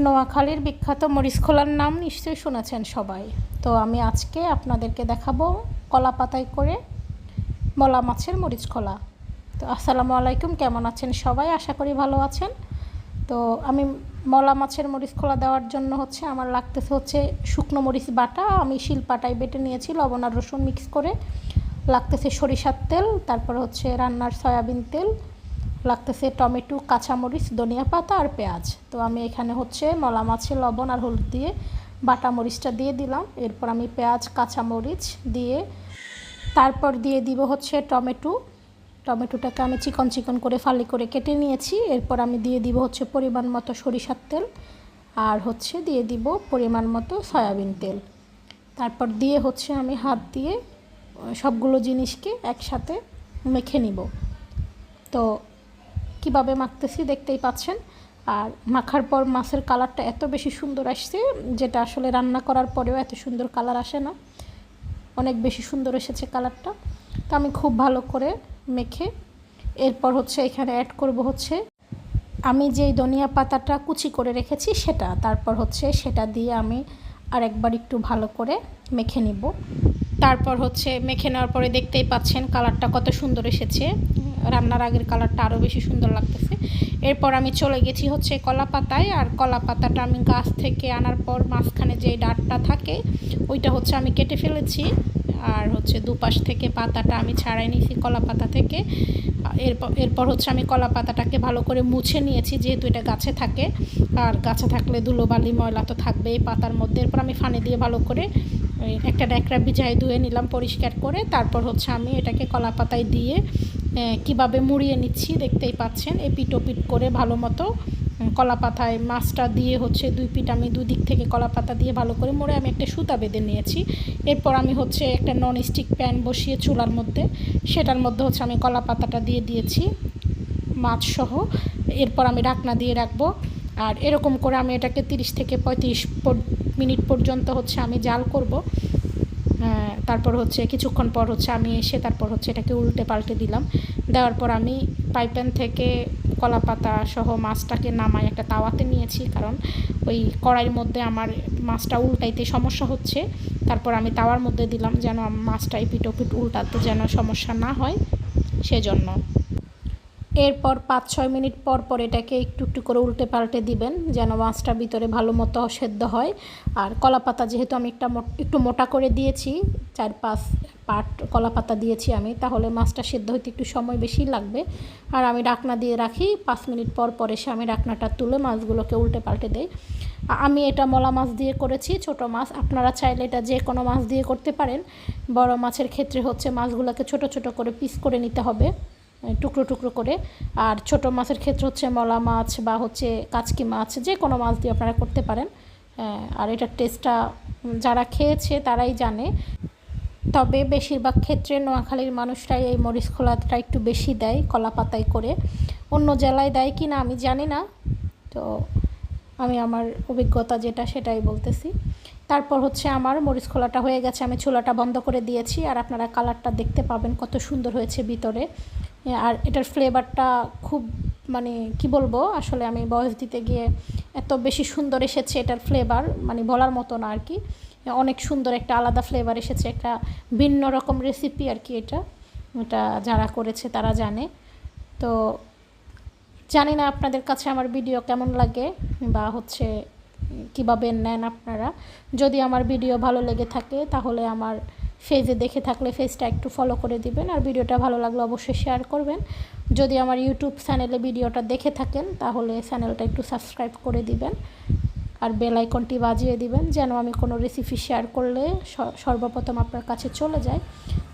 নোয়াখালীর বিখ্যাত মরিচ খোলার নাম নিশ্চয়ই শুনেছেন সবাই। তো আমি আজকে আপনাদেরকে দেখাবো কলা পাতায় করে মলা মাছের মরিচ খোলা। তো আসসালামু আলাইকুম, কেমন আছেন সবাই? আশা করি ভালো আছেন। তো আমি মলা মাছের মরিচ খোলা দেওয়ার জন্য হচ্ছে আমার লাগতেছে হচ্ছে শুকনো মরিচ বাটা। আমি শিলপাটায় বেটে নিয়েছি, লবণ আর রসুন মিক্স করে। লাগতেছে সরিষার তেল, তারপর হচ্ছে রান্নার সয়াবিন তেল। লাগতেছে টমেটো, কাঁচামরিচ, ধনিয়া পাতা আর পেঁয়াজ। তো আমি এখানে হচ্ছে মলা মাছে লবণ আর হলুদ দিয়ে বাটা মরিচটা দিয়ে দিলাম। এরপর আমি পেঁয়াজ, কাঁচামরিচ দিয়ে তারপর দিয়ে দিব হচ্ছে টমেটো। টমেটোটাকে আমি চিকন চিকন করে ফালি করে কেটে নিয়েছি। এরপর আমি দিয়ে দিব হচ্ছে পরিমাণ মতো সরিষার তেল আর হচ্ছে দিয়ে দিব পরিমাণ মতো সয়াবিন তেল। তারপর দিয়ে হচ্ছে আমি হাত দিয়ে সবগুলো জিনিসকে একসাথে মেখে নিব। তো কীভাবে মাখতেছি দেখতেই পাচ্ছেন। আর মাখার পর মাছের কালারটা এত বেশি সুন্দর আসছে, যেটা আসলে রান্না করার পরেও এত সুন্দর কালার আসে না। অনেক বেশি সুন্দর এসেছে কালারটা। তো আমি খুব ভালো করে মেখে এরপর হচ্ছে এখানে অ্যাড করব হচ্ছে আমি যেই ধনিয়া পাতাটা কুচি করে রেখেছি সেটা, তারপর হচ্ছে সেটা দিয়ে আমি আর একবার একটু ভালো করে মেখে নিব। তারপর হচ্ছে মেখে নেওয়ার পরে দেখতেই পাচ্ছেন কালারটা কত সুন্দর এসেছে। রান্নার আগের কালারটা আরও বেশি সুন্দর লাগতেছে। এরপর আমি চলে গেছি হচ্ছে কলা পাতায় আর কলা পাতাটা আমি গাছ থেকে আনার পর মাঝখানে যে ডাটটা থাকে, ওইটা হচ্ছে আমি কেটে ফেলেছি। আর হচ্ছে দুপাশ থেকে পাতাটা আমি ছাড়াই নিয়েছি কলা পাতা থেকে। এরপর এরপর হচ্ছে আমি কলা পাতাটাকে ভালো করে মুছে নিয়েছি, যেহেতু এটা গাছে থাকে। আর গাছে থাকলে ধুলোবালি, ময়লা তো থাকবেই পাতার মধ্যে। এরপর আমি ফানে দিয়ে ভালো করে একটা ড্যাকড়া বিজায় ধুয়ে নিলাম পরিষ্কার করে। তারপর হচ্ছে আমি এটাকে কলা পাতায় দিয়ে কীভাবে মুড়িয়ে নিচ্ছি দেখতেই পাচ্ছেন। এই পিটোপিট করে ভালো মতো কলা পাতায় মাছটা দিয়ে হচ্ছে দুই পিঠ আমি দুই দিক থেকে কলা পাতা দিয়ে ভালো করে মোড়ে আমি একটা সুতা বেঁধে নিয়েছি। এরপর আমি হচ্ছে একটা নন স্টিক প্যান বসিয়ে চুলার মধ্যে, সেটার মধ্যে হচ্ছে আমি কলা পাতাটা দিয়ে দিয়েছি মাছ সহ এরপর আমি ঢাকনা দিয়ে রাখব আর এরকম করে আমি এটাকে তিরিশ থেকে পঁয়ত্রিশ মিনিট পর্যন্ত হচ্ছে আমি জাল করব। তারপর হচ্ছে কিছুক্ষণ পর হচ্ছে আমি এসে তারপর হচ্ছে এটাকে উল্টে পাল্টে দিলাম। দেওয়ার পর আমি পাইপ্যান থেকে কলা পাতা সহ মাছটাকে নামাই একটা তাওয়াতে নিয়েছি, কারণ ওই কড়াইয়ের মধ্যে আমার মাছটা উল্টাইতে সমস্যা হচ্ছে। তারপর আমি তাওয়ার মধ্যে দিলাম যেন মাছটা পিট উল্টাতে যেন সমস্যা না হয়, সেজন্য। এরপর পাঁচ ছয় মিনিট পর পর এটাকে একটু একটু করে উল্টে পাল্টে দিবেন, যেন মাছটা ভিতরে ভালো মতো সেদ্ধ হয়। আর কলা পাতা যেহেতু আমি একটা একটু মোটা করে দিয়েছি চার পাঁচ পাট কলা পাতা দিয়েছি আমি, তাহলে মাছটা সেদ্ধ হইতে একটু সময় বেশি লাগবে। আর আমি ডাকনা দিয়ে রাখি, পাঁচ মিনিট পর পর এসে আমি ডাকনাটা তুলে মাছগুলোকে উল্টে পাল্টে দেই। আমি এটা মলা মাছ দিয়ে করেছি, ছোট মাছ, আপনারা চাইলে এটা যে কোনো মাছ দিয়ে করতে পারেন। বড় মাছের ক্ষেত্রে হচ্ছে মাছগুলোকে ছোট ছোট করে পিস করে নিতে হবে টুকরো টুকরো করে। আর ছোট মাছের ক্ষেত্রে হচ্ছে মলা মাছ বা হচ্ছে কাচকি মাছ, যে কোনো মাছ দিয়ে আপনারা করতে পারেন। আর এটার টেস্টটা যারা খেয়েছে তারাই জানে। তবে বেশিরভাগ ক্ষেত্রে নোয়াখালীর মানুষরাই এই মরিচ খোলাটা একটু বেশি দেয় কলা পাতায় করে। অন্য জেলায় দেয় কি না আমি জানি না। তো আমি আমার অভিজ্ঞতা যেটা সেটাই বলতেছি। তারপর হচ্ছে আমার মরিচ খোলাটা হয়ে গেছে, আমি চুলাটা বন্ধ করে দিয়েছি। আর আপনারা কালারটা দেখতে পাবেন কত সুন্দর হয়েছে ভিতরে। আর এটার ফ্লেভারটা খুব মানে কি বলব, আসলে আমি বয়স দিতে গিয়ে এত বেশি সুন্দর এসেছে এটার ফ্লেভার মানে বলার মতো না আর কি। অনেক সুন্দর একটা আলাদা ফ্লেভার এসেছে, একটা ভিন্ন রকম রেসিপি আর কি এটা। এটা যারা করেছে তারা জানে। তো জানি না আপনাদের কাছে আমার ভিডিও কেমন লাগে বা হচ্ছে কীভাবে নেন আপনারা। যদি আমার ভিডিও ভালো লেগে থাকে তাহলে আমার ফেজে দেখে থাকলে ফেজটা একটু ফলো করে দিবেন আর ভিডিওটা ভালো লাগলে অবশ্যই শেয়ার করবেন। যদি আমার ইউটিউব চ্যানেলে ভিডিওটা দেখে থাকেন তাহলে চ্যানেলটা একটু সাবস্ক্রাইব করে দিবেন। আর বেল আইকনটি বাজিয়ে দিবেন, যেন আমি কোনো রেসিপি শেয়ার করলে সর্বপ্রথম আপনার কাছে চলে যায়।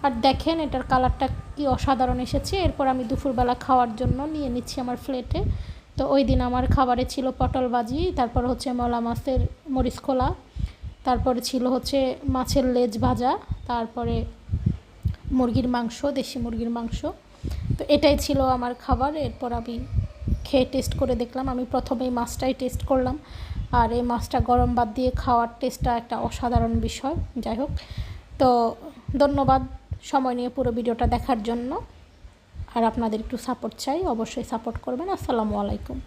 আর দেখেন এটার কালারটা কি অসাধারণ এসেছে। এরপর আমি দুপুরবেলা খাওয়ার জন্য নিয়ে নিচ্ছি আমার ফ্লেটে তো ওই দিন আমার খাবারে ছিল পটল ভাজি, তারপর হচ্ছে মলা মাছের মরিচ খোলা, তারপরে ছিল হচ্ছে মাছের লেজ ভাজা, তারপরে মুরগির মাংস, দেশি মুরগির মাংস। তো এটাই ছিল আমার খাবার। এরপর আমি খেয়ে টেস্ট করে দেখলাম। আমি প্রথমেই মাছটাই টেস্ট করলাম। আর এই মাছটা গরম বাদ দিয়ে খাওয়ার টেস্টটা একটা অসাধারণ বিষয়, যাই হোক। তো ধন্যবাদ সময় নিয়ে পুরো ভিডিওটা দেখার জন্য। আর আপনাদের একটু সাপোর্ট চাই, অবশ্যই সাপোর্ট করবেন। আসসালামু আলাইকুম।